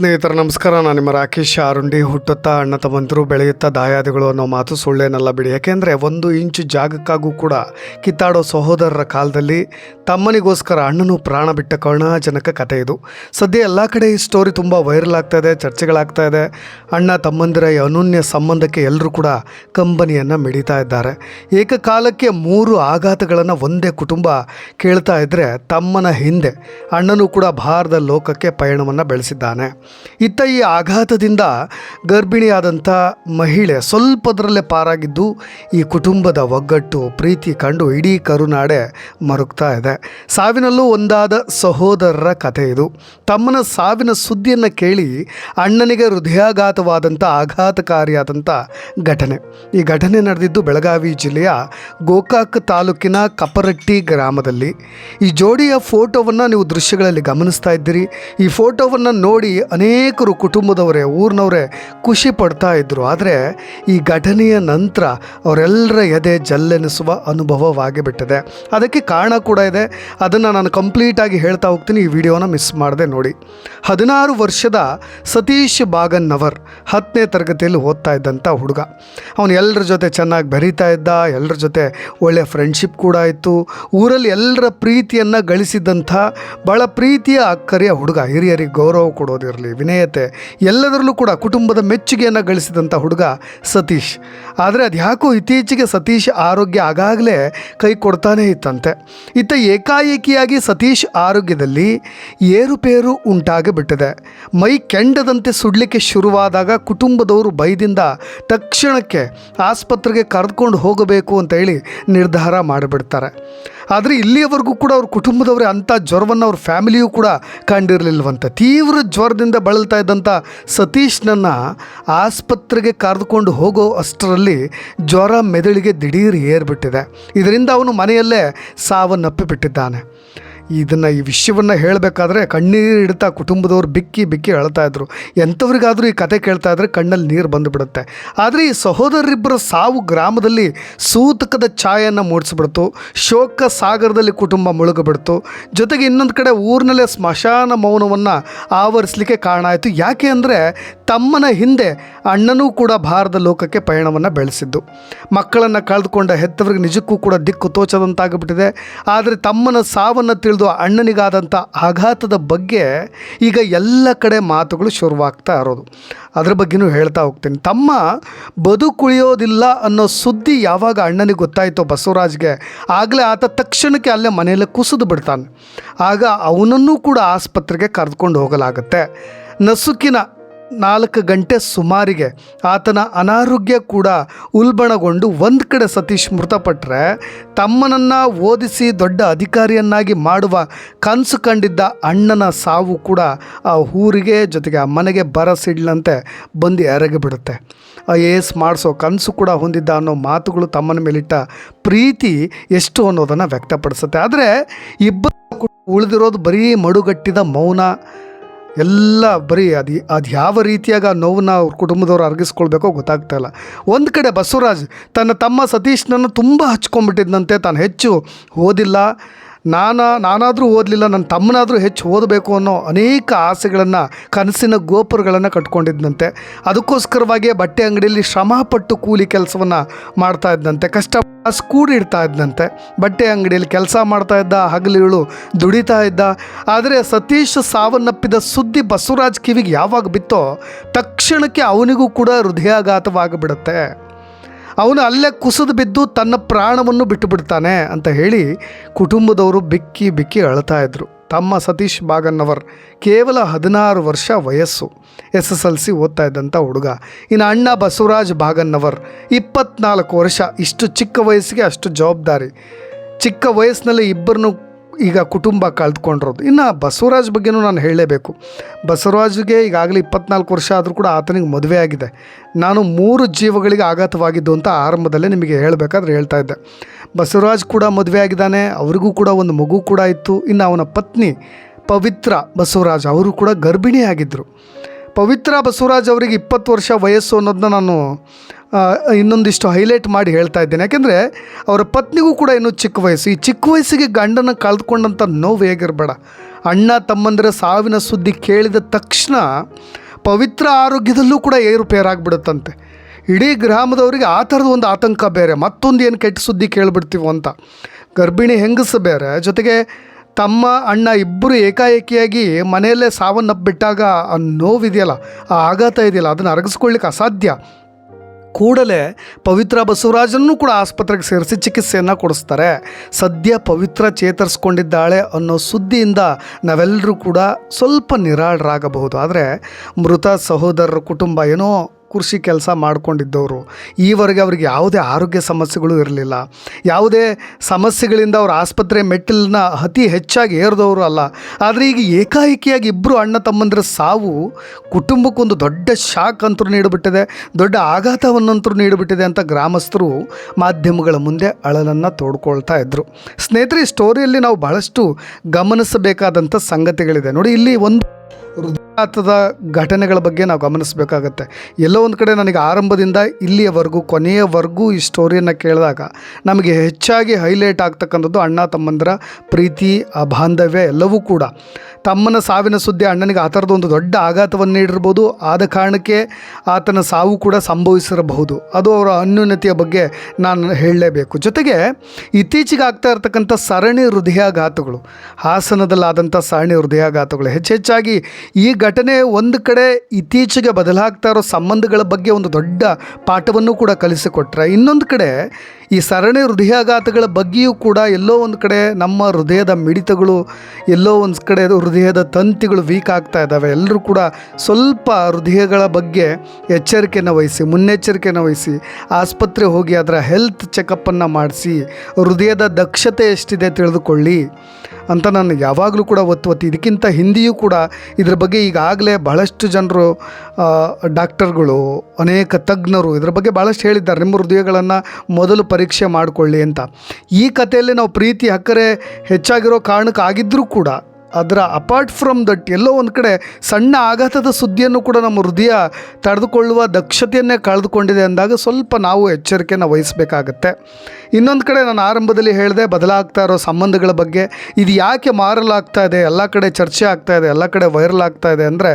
ಸ್ನೇಹಿತರ, ನಮಸ್ಕಾರ. ನಾನು ನಿಮ್ಮ ರಾಕೇಶ್ ಆರುಂಡಿ. ಹುಟ್ಟುತ್ತಾ ಅಣ್ಣ ತಮ್ಮಂತರು ಬೆಳೆಯುತ್ತಾ, ದಾಯಾದಿಗಳು ಅನ್ನೋ ಮಾತು ಸುಳ್ಳೇನಲ್ಲ ಬಿಡಿ. ಯಾಕೆಂದರೆ ಒಂದು ಇಂಚು ಜಾಗಕ್ಕಾಗೂ ಕೂಡ ಕಿತ್ತಾಡೋ ಸಹೋದರರ ಕಾಲದಲ್ಲಿ ತಮ್ಮನಿಗೋಸ್ಕರ ಅಣ್ಣನು ಪ್ರಾಣ ಬಿಟ್ಟ ಕರುಣಾಜನಕ ಕಥೆ ಇದು. ಸದ್ಯ ಎಲ್ಲ ಕಡೆ ಈ ಸ್ಟೋರಿ ತುಂಬ ವೈರಲ್ ಆಗ್ತಾ ಇದೆ, ಚರ್ಚೆಗಳಾಗ್ತಾ ಇದೆ. ಅಣ್ಣ, ತಮ್ಮಂದಿರ ಈ ಅನೂನ್ಯ ಸಂಬಂಧಕ್ಕೆ ಎಲ್ಲರೂ ಕೂಡ ಕಂಬನಿಯನ್ನು ಮಿಡಿತಾ ಇದ್ದಾರೆ. ಏಕಕಾಲಕ್ಕೆ ಮೂರು ಆಘಾತಗಳನ್ನು ಒಂದೇ ಕುಟುಂಬ ಕೇಳ್ತಾ ಇದ್ದರೆ ತಮ್ಮನ ಹಿಂದೆ ಅಣ್ಣನೂ ಕೂಡ ಭಾರತ ಲೋಕಕ್ಕೆ ಪಯಣವನ್ನು ಬೆಳೆಸಿದ್ದಾನೆ. ಇತ್ತ ಈ ಆಘಾತದಿಂದ ಗರ್ಭಿಣಿಯಾದಂಥ ಮಹಿಳೆ ಸ್ವಲ್ಪದರಲ್ಲೇ ಪಾರಾಗಿದ್ದು ಈ ಕುಟುಂಬದ ಒಗ್ಗಟ್ಟು ಪ್ರೀತಿ ಕಂಡು ಇಡೀ ಕರುನಾಡೆ ಮರುಗ್ತಾ ಇದೆ. ಸಾವಿನಲ್ಲೂ ಒಂದಾದ ಸಹೋದರರ ಕಥೆ ಇದು. ತಮ್ಮನ ಸಾವಿನ ಸುದ್ದಿಯನ್ನು ಕೇಳಿ ಅಣ್ಣನಿಗೆ ಹೃದಯಾಘಾತವಾದಂಥ ಆಘಾತಕಾರಿಯಾದಂಥ ಘಟನೆ. ಈ ಘಟನೆ ನಡೆದಿದ್ದು ಬೆಳಗಾವಿ ಜಿಲ್ಲೆಯ ಗೋಕಾಕ್ ತಾಲೂಕಿನ ಕಪರಟ್ಟಿ ಗ್ರಾಮದಲ್ಲಿ. ಈ ಜೋಡಿಯ ಫೋಟೋವನ್ನು ನೀವು ದೃಶ್ಯಗಳಲ್ಲಿ ಗಮನಿಸ್ತಾ ಇದ್ದೀರಿ. ಈ ಫೋಟೋವನ್ನು ನೋಡಿ ಅನೇಕರು ಕುಟುಂಬದವರೇ, ಊರಿನವರೇ ಖುಷಿ ಪಡ್ತಾ ಇದ್ದರು ಆದರೆ ಈ ಘಟನೆಯ ನಂತರ ಅವರೆಲ್ಲರ ಎದೆ ಜಲ್ಲೆನಿಸುವ ಅನುಭವವಾಗಿ ಬಿಟ್ಟಿದೆ ಅದಕ್ಕೆ ಕಾರಣ ಕೂಡ ಇದೆ. ಅದನ್ನು ನಾನು ಕಂಪ್ಲೀಟಾಗಿ ಹೇಳ್ತಾ ಹೋಗ್ತೀನಿ. ಈ ವಿಡಿಯೋನ ಮಿಸ್ ಮಾಡದೆ ನೋಡಿ. ಹದಿನಾರು ವರ್ಷದ ಸತೀಶ್ ಬಾಗನ್ನವರ್ ಹತ್ತನೇ ತರಗತಿಯಲ್ಲಿ ಓದ್ತಾ ಇದ್ದಂಥ ಹುಡುಗ. ಅವನು ಎಲ್ಲರ ಜೊತೆ ಚೆನ್ನಾಗಿ ಬೆರೀತಾ ಇದ್ದ. ಎಲ್ಲರ ಜೊತೆ ಒಳ್ಳೆಯ ಫ್ರೆಂಡ್ಶಿಪ್ ಕೂಡ ಇತ್ತು. ಊರಲ್ಲಿ ಎಲ್ಲರ ಪ್ರೀತಿಯನ್ನು ಗಳಿಸಿದ್ದಂಥ ಭಾಳ ಪ್ರೀತಿಯ ಅಕ್ಕರಿಯ ಹುಡುಗ. ಹಿರಿಯರಿಗೆ ಗೌರವ ಕೊಡೋದಿರಲಿ. ವಿನಯತೆ, ಎಲ್ಲದರಲ್ಲೂ ಕೂಡ ಕುಟುಂಬದ ಮೆಚ್ಚುಗೆಯನ್ನು ಗಳಿಸಿದಂಥ ಹುಡುಗ ಸತೀಶ್. ಆದರೆ ಅದು ಯಾಕೋ ಇತ್ತೀಚೆಗೆ ಸತೀಶ್ ಆರೋಗ್ಯ ಆಗಾಗಲೇ ಕೈ ಕೊಡ್ತಾನೇ ಇತ್ತಂತೆ. ಇತ್ತ ಏಕಾಏಕಿಯಾಗಿ ಸತೀಶ್ ಆರೋಗ್ಯದಲ್ಲಿ ಏರುಪೇರು ಉಂಟಾಗಿಬಿಟ್ಟಿದೆ. ಮೈ ಕೆಂಡದಂತೆ ಸುಡಲಿಕ್ಕೆ ಶುರುವಾದಾಗ ಕುಟುಂಬದವರು ಭಯದಿಂದ ತಕ್ಷಣಕ್ಕೆ ಆಸ್ಪತ್ರೆಗೆ ಕರೆದುಕೊಂಡು ಹೋಗಬೇಕು ಅಂತ ಹೇಳಿ ನಿರ್ಧಾರ ಮಾಡಿಬಿಡ್ತಾರೆ. ಆದರೆ ಇಲ್ಲಿಯವರೆಗೂ ಕೂಡ ಅವ್ರ ಕುಟುಂಬದವರೇ ಅಂಥ ಜ್ವರವನ್ನು ಅವ್ರ ಫ್ಯಾಮಿಲಿಯೂ ಕೂಡ ಕಂಡಿರಲಿಲ್ವಂತ. ತೀವ್ರ ಜ್ವರದಿಂದ ಬಳಲ್ತಾ ಇದ್ದಂಥ ಸತೀಶ್ನನ್ನು ಆಸ್ಪತ್ರೆಗೆ ಕರೆದುಕೊಂಡು ಹೋಗೋ ಅಷ್ಟರಲ್ಲಿ ಜ್ವರ ಮೆದುಳಿಗೆ ದಿಢೀರ್ ಏರ್ಬಿಟ್ಟಿದೆ. ಇದರಿಂದ ಅವನು ಮನೆಯಲ್ಲೇ ಸಾವನ್ನಪ್ಪಿಬಿಟ್ಟಿದ್ದಾನೆ. ಇದನ್ನು ಈ ವಿಷಯವನ್ನು ಹೇಳಬೇಕಾದ್ರೆ ಕಣ್ಣೀರು ಇಡ್ತಾ ಕುಟುಂಬದವ್ರು ಬಿಕ್ಕಿ ಬಿಕ್ಕಿ ಅಳ್ತಾ ಇದ್ರು. ಎಂಥವ್ರಿಗಾದರೂ ಈ ಕತೆ ಕೇಳ್ತಾ ಇದ್ರೆ ಕಣ್ಣಲ್ಲಿ ನೀರು ಬಂದುಬಿಡುತ್ತೆ. ಆದರೆ ಈ ಸಹೋದರರಿಬ್ಬರ ಸಾವು ಗ್ರಾಮದಲ್ಲಿ ಸೂತಕದ ಛಾಯೆಯನ್ನು ಮೂಡಿಸ್ಬಿಡ್ತು. ಶೋಕ ಸಾಗರದಲ್ಲಿ ಕುಟುಂಬ ಮುಳುಗಿಬಿಡ್ತು. ಜೊತೆಗೆ ಇನ್ನೊಂದು ಕಡೆ ಊರಿನಲ್ಲೇ ಸ್ಮಶಾನ ಮೌನವನ್ನು ಆವರಿಸಲಿಕ್ಕೆ ಕಾರಣ ಆಯಿತು. ಯಾಕೆ ಅಂದರೆ ತಮ್ಮನ ಹಿಂದೆ ಅಣ್ಣನೂ ಕೂಡ ಭಾರತ ಲೋಕಕ್ಕೆ ಪಯಣವನ್ನು ಬೆಳೆಸಿದ್ದು. ಮಕ್ಕಳನ್ನು ಕಳೆದುಕೊಂಡ ಹೆತ್ತವರಿಗೆ ನಿಜಕ್ಕೂ ಕೂಡ ದಿಕ್ಕು ತೋಚದಂತಾಗಿಬಿಟ್ಟಿದೆ. ಆದರೆ ತಮ್ಮನ ಸಾವನ್ನು ತಿಳಿದು ಅಣ್ಣನಿಗಾದಂಥ ಆಘಾತದ ಬಗ್ಗೆ ಈಗ ಎಲ್ಲ ಕಡೆ ಮಾತುಗಳು ಶುರುವಾಗ್ತಾ ಇರೋದು. ಅದ್ರ ಬಗ್ಗೆನೂ ಹೇಳ್ತಾ ಹೋಗ್ತೀನಿ. ತಮ್ಮ ಬದುಕುಳಿಯೋದಿಲ್ಲ ಅನ್ನೋ ಸುದ್ದಿ ಯಾವಾಗ ಅಣ್ಣನಿಗೆ ಗೊತ್ತಾಯಿತೋ ಬಸವರಾಜ್ಗೆ, ಆಗಲೇ ಆತ ತಕ್ಷಣಕ್ಕೆ ಅಲ್ಲೇ ಮನೆಯಲ್ಲೇ ಕುಸಿದು ಬಿಡ್ತಾನೆ. ಆಗ ಅವನನ್ನೂ ಕೂಡ ಆಸ್ಪತ್ರೆಗೆ ಕರೆದುಕೊಂಡು ಹೋಗಲಾಗುತ್ತೆ. ನಸುಕಿನ ನಾಲ್ಕು ಗಂಟೆ ಸುಮಾರಿಗೆ ಆತನ ಅನಾರೋಗ್ಯ ಕೂಡ ಉಲ್ಬಣಗೊಂಡು ಒಂದು ಕಡೆ ಸತೀಶ್ ಮೃತಪಟ್ಟರೆ ತಮ್ಮನನ್ನು ಓದಿಸಿ ದೊಡ್ಡ ಅಧಿಕಾರಿಯನ್ನಾಗಿ ಮಾಡುವ ಕನಸು ಕಂಡಿದ್ದ ಅಣ್ಣನ ಸಾವು ಕೂಡ ಆ ಊರಿಗೆ ಜೊತೆಗೆ ಆ ಮನೆಗೆ ಬರಸಿಡ್ಲಂತೆ ಬಂದು ಎರಗಿಬಿಡುತ್ತೆ. ಎ ಎಸ್ ಮಾಡಿಸೋ ಕನಸು ಕೂಡ ಹೊಂದಿದ್ದ ಅನ್ನೋ ಮಾತುಗಳು ತಮ್ಮನ ಮೇಲಿಟ್ಟ ಪ್ರೀತಿ ಎಷ್ಟು ಅನ್ನೋದನ್ನು ವ್ಯಕ್ತಪಡಿಸುತ್ತೆ. ಆದರೆ ಇಬ್ಬರು ಉಳಿದಿರೋದು ಬರೀ ಮಡುಗಟ್ಟಿದ ಮೌನ. ಎಲ್ಲ ಬರೀ ಅದು ಅದು ಯಾವ ರೀತಿಯಾಗಿ ಆ ನೋವನ್ನ ಅವ್ರ ಕುಟುಂಬದವ್ರು ಅರ್ಗಿಸ್ಕೊಳ್ಬೇಕೋ ಗೊತ್ತಾಗ್ತಾ ಇಲ್ಲ. ಒಂದು ಕಡೆ ಬಸವರಾಜ್ ತನ್ನ ತಮ್ಮ ಸತೀಶ್ನನ್ನು ತುಂಬ ಹಚ್ಕೊಂಡ್ಬಿಟ್ಟಿದ್ದಂತೆ ತಾನು ಹೆಚ್ಚು ಓದಿಲ್ಲ ನಾನು ನಾನಾದರೂ ಓದಲಿಲ್ಲ ನನ್ನ ತಮ್ಮನಾದರೂ ಹೆಚ್ಚು ಓದಬೇಕು ಅನ್ನೋ ಅನೇಕ ಆಸೆಗಳನ್ನು ಕನಸಿನ ಗೋಪುರಗಳನ್ನು ಕಟ್ಕೊಂಡಿದ್ದಂತೆ ಅದಕ್ಕೋಸ್ಕರವಾಗಿಯೇ ಬಟ್ಟೆ ಅಂಗಡಿಯಲ್ಲಿ ಶ್ರಮಪಟ್ಟು ಕೂಲಿ ಕೆಲಸವನ್ನು ಮಾಡ್ತಾ ಇದ್ದಂತೆ ಕಷ್ಟ ಕೂಡಿಡ್ತಾ ಇದ್ದಂತೆ ಬಟ್ಟೆ ಅಂಗಡಿಯಲ್ಲಿ ಕೆಲಸ ಮಾಡ್ತಾ ಇದ್ದ ಹಗಲಿಗಳು ದುಡಿತಾ ಇದ್ದ. ಆದರೆ ಸತೀಶ್ ಸಾವನ್ನಪ್ಪಿದ ಸುದ್ದಿ ಬಸವರಾಜ್ ಕಿವಿಗೆ ಯಾವಾಗ ಬಿತ್ತೋ ತಕ್ಷಣಕ್ಕೆ ಅವನಿಗೂ ಕೂಡ ಹೃದಯಾಘಾತವಾಗಿಬಿಡುತ್ತೆ. ಅವನು ಅಲ್ಲೇ ಕುಸಿದು ಬಿದ್ದು ತನ್ನ ಪ್ರಾಣವನ್ನು ಬಿಟ್ಟು ಬಿಡ್ತಾನೆ ಅಂತ ಹೇಳಿ ಕುಟುಂಬದವರು ಬಿಕ್ಕಿ ಬಿಕ್ಕಿ ಅಳ್ತಾ ಇದ್ದರು ತಮ್ಮ ಸತೀಶ್ ಬಾಗನ್ನವರ್ ಕೇವಲ ಹದಿನಾರು ವರ್ಷ ವಯಸ್ಸು. ಎಸ್ ಎಸ್ ಎಲ್ ಸಿ ಓದ್ತಾ ಇದ್ದಂಥ ಹುಡುಗ. ಇನ್ನು ಅಣ್ಣ ಬಸವರಾಜ್ ಬಾಗನ್ನವರ್ ಇಪ್ಪತ್ನಾಲ್ಕು ವರ್ಷ. ಇಷ್ಟು ಚಿಕ್ಕ ವಯಸ್ಸಿಗೆ ಅಷ್ಟು ಜವಾಬ್ದಾರಿ. ಚಿಕ್ಕ ವಯಸ್ಸಿನಲ್ಲಿ ಇಬ್ಬರನ್ನು ಈಗ ಕುಟುಂಬ ಕಳೆದುಕೊಂಡಿರೋದು. ಇನ್ನು ಬಸವರಾಜ್ ಬಗ್ಗೆನೂ ನಾನು ಹೇಳಲೇಬೇಕು. ಬಸವರಾಜ್ಗೆ ಈಗಾಗಲೇ ಇಪ್ಪತ್ನಾಲ್ಕು ವರ್ಷ ಆದರೂ ಕೂಡ ಆತನಿಗೆ ಮದುವೆ ಆಗಿದೆ. ನಾನು ಮೂರು ಜೀವಗಳಿಗೆ ಆಘಾತವಾಗಿದ್ದು ಅಂತ ಆರಂಭದಲ್ಲೇ ನಿಮಗೆ ಹೇಳಬೇಕಾದ್ರೆ ಹೇಳ್ತಾ ಇದ್ದೆ. ಬಸವರಾಜ್ ಕೂಡ ಮದುವೆ ಆಗಿದ್ದಾನೆ, ಅವರಿಗೂ ಕೂಡ ಒಂದು ಮಗು ಕೂಡ ಇತ್ತು. ಇನ್ನು ಅವನ ಪತ್ನಿ ಪವಿತ್ರ ಬಸವರಾಜ್, ಅವರು ಕೂಡ ಗರ್ಭಿಣಿಯಾಗಿದ್ದರು ಪವಿತ್ರ ಬಸವರಾಜ್ ಅವರಿಗೆ ಇಪ್ಪತ್ತು ವರ್ಷ ವಯಸ್ಸು ಅನ್ನೋದನ್ನ ನಾನು ಇನ್ನೊಂದಿಷ್ಟು ಹೈಲೈಟ್ ಮಾಡಿ ಹೇಳ್ತಾ ಇದ್ದೇನೆ. ಯಾಕೆಂದರೆ ಅವರ ಪತ್ನಿಗೂ ಕೂಡ ಇನ್ನೂ ಚಿಕ್ಕ ವಯಸ್ಸು. ಈ ಚಿಕ್ಕ ವಯಸ್ಸಿಗೆ ಗಂಡನ ಕಳೆದುಕೊಂಡಂಥ ನೋವು ಹೇಗಿರಬೇಡ. ಅಣ್ಣ ತಮ್ಮಂದಿರ ಸಾವಿನ ಸುದ್ದಿ ಕೇಳಿದ ತಕ್ಷಣ ಪವಿತ್ರ ಆರೋಗ್ಯದಲ್ಲೂ ಕೂಡ ಏರುಪೇರಾಗ್ಬಿಡುತ್ತಂತೆ. ಇಡೀ ಗ್ರಾಮದವರಿಗೆ ಆ ಥರದ ಒಂದು ಆತಂಕ ಬೇರೆ. ಮತ್ತೊಂದು ಏನು ಕೆಟ್ಟ ಸುದ್ದಿ ಕೇಳಿಬಿಡ್ತೀವೋ ಅಂತ. ಗರ್ಭಿಣಿ ಹೆಂಗಸು ಬೇರೆ. ಜೊತೆಗೆ ತಮ್ಮ ಅಣ್ಣ ಇಬ್ಬರು ಏಕಾಏಕಿಯಾಗಿ ಮನೆಯಲ್ಲೇ ಸಾವನ್ನಪ್ಪಿಟ್ಟಾಗ ಆ ನೋವಿದೆಯಲ್ಲ, ಆ ಆಘಾತ ಇದೆಯಲ್ಲ, ಅದನ್ನು ಅರಗಿಸ್ಕೊಳ್ಳಿಕ್ಕೆ ಅಸಾಧ್ಯ. ಕೂಡಲೇ ಪವಿತ್ರ ಬಸವರಾಜನ್ನು ಕೂಡ ಆಸ್ಪತ್ರೆಗೆ ಸೇರಿಸಿ ಚಿಕಿತ್ಸೆಯನ್ನು ಕೊಡಿಸ್ತಾರೆ. ಸದ್ಯ ಪವಿತ್ರ ಚೇತರಿಸ್ಕೊಂಡಿದ್ದಾಳೆ ಅನ್ನೋ ಸುದ್ದಿಯಿಂದ ನಾವೆಲ್ಲರೂ ಕೂಡ ಸ್ವಲ್ಪ ನಿರಾಳರಾಗಬಹುದು. ಆದರೆ ಮೃತ ಸಹೋದರರ ಕುಟುಂಬ ಏನೋ ಕೃಷಿ ಕೆಲಸ ಮಾಡ್ಕೊಂಡಿದ್ದವರು, ಈವರೆಗೆ ಅವ್ರಿಗೆ ಯಾವುದೇ ಆರೋಗ್ಯ ಸಮಸ್ಯೆಗಳು ಇರಲಿಲ್ಲ. ಯಾವುದೇ ಸಮಸ್ಯೆಗಳಿಂದ ಅವ್ರ ಆಸ್ಪತ್ರೆ ಮೆಟ್ಟಿಲನ್ನ ಅತಿ ಹೆಚ್ಚಾಗಿ ಏರಿದವರು ಅಲ್ಲ. ಆದರೆ ಈಗ ಏಕಾಏಕಿಯಾಗಿ ಇಬ್ಬರು ಅಣ್ಣ ತಮ್ಮಂದಿರ ಸಾವು ಕುಟುಂಬಕ್ಕೊಂದು ದೊಡ್ಡ ಶಾಕ್ ಅಂತರೂ ನೀಡಿಬಿಟ್ಟಿದೆ, ದೊಡ್ಡ ಆಘಾತವನ್ನಂತೂ ನೀಡಿಬಿಟ್ಟಿದೆ ಅಂತ ಗ್ರಾಮಸ್ಥರು ಮಾಧ್ಯಮಗಳ ಮುಂದೆ ಅಳಲನ್ನು ತೋಡ್ಕೊಳ್ತಾ ಇದ್ದರು ಸ್ನೇಹಿತರೆ, ಈ ಸ್ಟೋರಿಯಲ್ಲಿ ನಾವು ಬಹಳಷ್ಟು ಗಮನಿಸಬೇಕಾದಂಥ ಸಂಗತಿಗಳಿದೆ. ನೋಡಿ, ಇಲ್ಲಿ ಒಂದು ಹೃದಯಾಘಾತದ ಘಟನೆಗಳ ಬಗ್ಗೆ ನಾವು ಗಮನಿಸಬೇಕಾಗತ್ತೆ. ಎಲ್ಲೋ ಒಂದು ಕಡೆ ನನಗೆ ಆರಂಭದಿಂದ ಇಲ್ಲಿಯವರೆಗೂ, ಕೊನೆಯವರೆಗೂ ಈ ಸ್ಟೋರಿಯನ್ನು ಕೇಳಿದಾಗ ನಮಗೆ ಹೆಚ್ಚಾಗಿ ಹೈಲೈಟ್ ಆಗ್ತಕ್ಕಂಥದ್ದು ಅಣ್ಣ, ತಮ್ಮಂದಿರ ಪ್ರೀತಿ, ಆ ಬಾಂಧವ್ಯ ಎಲ್ಲವೂ ಕೂಡ. ತಮ್ಮನ ಸಾವಿನ ಸುದ್ದಿ ಅಣ್ಣನಿಗೆ ಆ ಥರದ ಒಂದು ದೊಡ್ಡ ಆಘಾತವನ್ನು ನೀಡಿರ್ಬೋದು. ಆದ ಕಾರಣಕ್ಕೆ ಆತನ ಸಾವು ಕೂಡ ಸಂಭವಿಸಿರಬಹುದು. ಅದು ಅವರ ಅನ್ಯೂನ್ಯತೆಯ ಬಗ್ಗೆ ನಾನು ಹೇಳಲೇಬೇಕು. ಜೊತೆಗೆ ಇತ್ತೀಚೆಗೆ ಆಗ್ತಾ ಇರತಕ್ಕಂಥ ಸರಣಿ ಹೃದಯಾಘಾತಗಳು, ಹಾಸನದಲ್ಲಾದಂಥ ಸರಣಿ ಹೃದಯಾಘಾತಗಳು, ಹೆಚ್ಚೆಚ್ಚಾಗಿ ಈ ಘಟನೆ ಒಂದು ಕಡೆ ಇತ್ತೀಚೆಗೆ ಬದಲಾಗ್ತಾ ಇರೋ ಸಂಬಂಧಗಳ ಬಗ್ಗೆ ಒಂದು ದೊಡ್ಡ ಪಾಠವನ್ನು ಕೂಡ ಕಲಿಸಿಕೊಟ್ರೆ, ಇನ್ನೊಂದು ಕಡೆ ಈ ಸರಣಿ ಹೃದಯಾಘಾತಗಳ ಬಗ್ಗೆಯೂ ಕೂಡ ಎಲ್ಲೋ ಒಂದು ಕಡೆ ನಮ್ಮ ಹೃದಯದ ಮಿಡಿತಗಳು, ಎಲ್ಲೋ ಒಂದು ಕಡೆ ಹೃದಯದ ತಂತಿಗಳು ವೀಕ್ ಆಗ್ತಾ ಇದ್ದಾವೆ. ಎಲ್ಲರೂ ಕೂಡ ಸ್ವಲ್ಪ ಹೃದಯಗಳ ಬಗ್ಗೆ ಎಚ್ಚರಿಕೆಯನ್ನು ವಹಿಸಿ ಮುನ್ನೆಚ್ಚರಿಕೆಯನ್ನು ವಹಿಸಿ, ಆಸ್ಪತ್ರೆ ಹೋಗಿ ಅದರ ಹೆಲ್ತ್ ಚೆಕಪ್ಪನ್ನು ಮಾಡಿಸಿ, ಹೃದಯದ ದಕ್ಷತೆ ಎಷ್ಟಿದೆ ತಿಳಿದುಕೊಳ್ಳಿ. ಅಂತ ನಾನು ಯಾವಾಗಲೂ ಕೂಡ ಒತ್ತು ಒತ್ತಿ, ಇದಕ್ಕಿಂತ ಹಿಂದಿಯೂ ಕೂಡ ಇದ್ರ ಬಗ್ಗೆ ಈಗಾಗಲೇ ಬಹಳಷ್ಟು ಜನರು ಡಾಕ್ಟರ್ಗಳು, ಅನೇಕ ತಜ್ಞರು ಇದ್ರ ಬಗ್ಗೆ ಭಾಳಷ್ಟು ಹೇಳಿದ್ದಾರೆ. ನಿಮ್ಮ ಹೃದಯಗಳನ್ನು ಮೊದಲು ಪರೀಕ್ಷೆ ಮಾಡಿಕೊಳ್ಳಿ ಅಂತ. ಈ ಕಥೆಯಲ್ಲಿ ನಾವು ಪ್ರೀತಿ ಹಕ್ಕರೆ ಹೆಚ್ಚಾಗಿರೋ ಕಾರಣಕ್ಕಾಗಿದ್ದರೂ ಕೂಡ ಅದರ ಅಪಾರ್ಟ್ ಫ್ರಮ್ ದಟ್ ಎಲ್ಲೋ ಒಂದು ಕಡೆ ಸಣ್ಣ ಆಘಾತದ ಸುದ್ದಿಯನ್ನು ಕೂಡ ನಮ್ಮ ಹೃದಯ ತಡೆದುಕೊಳ್ಳುವ ದಕ್ಷತೆಯನ್ನೇ ಕಳೆದುಕೊಂಡಿದೆ ಅಂದಾಗ ಸ್ವಲ್ಪ ನಾವು ಎಚ್ಚರಿಕೆಯನ್ನು ವಹಿಸಬೇಕಾಗತ್ತೆ. ಇನ್ನೊಂದು ಕಡೆ ನಾನು ಆರಂಭದಲ್ಲಿ ಹೇಳಿದೆ, ಬದಲಾಗ್ತಾ ಇರೋ ಸಂಬಂಧಗಳ ಬಗ್ಗೆ. ಇದು ಯಾಕೆ ಮಾರಲಾಗ್ತಾ ಇದೆ, ಎಲ್ಲ ಕಡೆ ಚರ್ಚೆ ಆಗ್ತಾ ಇದೆ, ಎಲ್ಲ ಕಡೆ ವೈರಲ್ ಆಗ್ತಾ ಇದೆ ಅಂದರೆ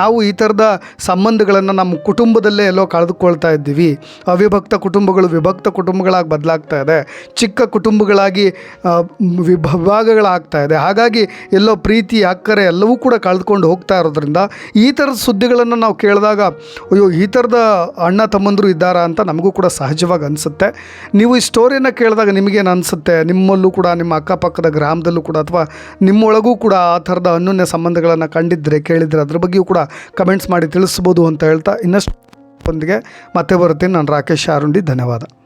ನಾವು ಈ ಥರದ ಸಂಬಂಧಗಳನ್ನು ನಮ್ಮ ಕುಟುಂಬದಲ್ಲೇ ಎಲ್ಲೋ ಕಳೆದುಕೊಳ್ತಾ ಇದ್ದೀವಿ. ಅವಿಭಕ್ತ ಕುಟುಂಬಗಳು ವಿಭಕ್ತ ಕುಟುಂಬಗಳಾಗಿ ಬದಲಾಗ್ತಾ ಇದೆ. ಚಿಕ್ಕ ಕುಟುಂಬಗಳಾಗಿ ವಿಭಾಗಗಳಾಗ್ತಾ ಇದೆ. ಹಾಗಾಗಿ ಎಲ್ಲೋ ಪ್ರೀತಿ, ಅಕ್ಕರೆ ಎಲ್ಲವೂ ಕೂಡ ಕಳೆದುಕೊಂಡು ಹೋಗ್ತಾ ಇರೋದ್ರಿಂದ ಈ ಥರದ ಸುದ್ದಿಗಳನ್ನು ನಾವು ಕೇಳಿದಾಗ, ಅಯ್ಯೋ, ಈ ಥರದ ಅಣ್ಣ ತಮ್ಮಂದರು ಇದ್ದಾರಾ? ಅಂತ ನಮಗೂ ಕೂಡ ಸಹಜವಾಗಿ ಅನಿಸುತ್ತೆ. ನೀವು ಈ ಸ್ಟೋರಿಯನ್ನು ಕೇಳಿದಾಗ ನಿಮಗೇನು ಅನಿಸುತ್ತೆ? ನಿಮ್ಮಲ್ಲೂ ಕೂಡ, ನಿಮ್ಮ ಅಕ್ಕಪಕ್ಕದ ಗ್ರಾಮದಲ್ಲೂ ಕೂಡ, ಅಥವಾ ನಿಮ್ಮೊಳಗೂ ಕೂಡ ಆ ಥರದ ಅನ್ಯೋನ್ಯ ಸಂಬಂಧಗಳನ್ನು ಕಂಡಿದ್ದರೆ ಕೇಳಿದರೆ ಅದ್ರ ಬಗ್ಗೆಯೂ ಕೂಡ ಕಮೆಂಟ್ಸ್ ಮಾಡಿ ತಿಳಿಸ್ಬೋದು ಅಂತ ಹೇಳ್ತಾ ಇನ್ನಷ್ಟು ಒಂದಿಗೆ ಮತ್ತೆ ಬರುತ್ತೇನೆ. ನಾನು ರಾಕೇಶ್ ಆರುಂಡಿ, ಧನ್ಯವಾದ.